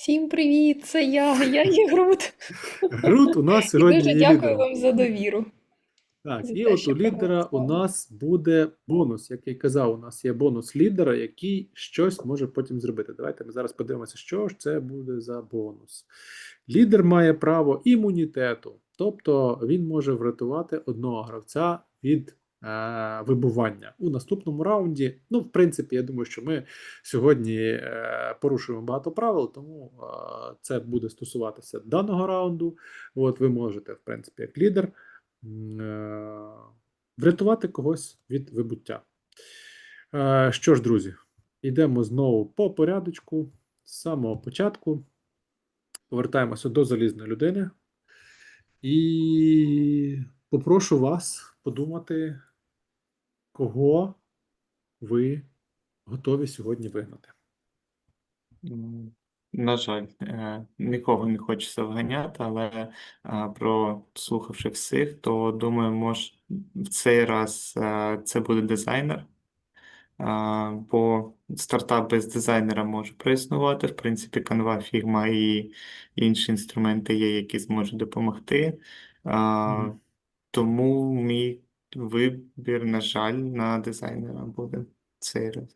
Всім привіт! Це я, я є Грут. Грут у нас І сьогодні дуже є дякую лідером. вам за довіру. Так, за і те, от у лідера у нас буде бонус. Як я казав, у нас є бонус лідера, який щось може потім зробити. Давайте ми зараз подивимося, що ж це буде за бонус. Лідер має право імунітету, тобто він може врятувати одного гравця від вибування у наступному раунді. Ну, в принципі, я думаю, що ми сьогодні е, порушуємо багато правил, тому е, це буде стосуватися даного раунду. От ви можете, в принципі, як лідер е, врятувати когось від вибуття. Е, Що ж, друзі, йдемо знову по порядочку з самого початку. Повертаємося до залізної людини. І попрошу вас подумати, кого ви готові сьогодні вигнати. На жаль, е, нікого не хочеться вганяти, але е, прослухавши всіх, то думаю, може в цей раз е, це буде дизайнер. Бо стартап без дизайнера може проіснувати. В принципі, Canva, Figma і інші інструменти є, які зможуть допомогти. Мгм. Тому мій вибір, на жаль, на дизайнера буде цей раз.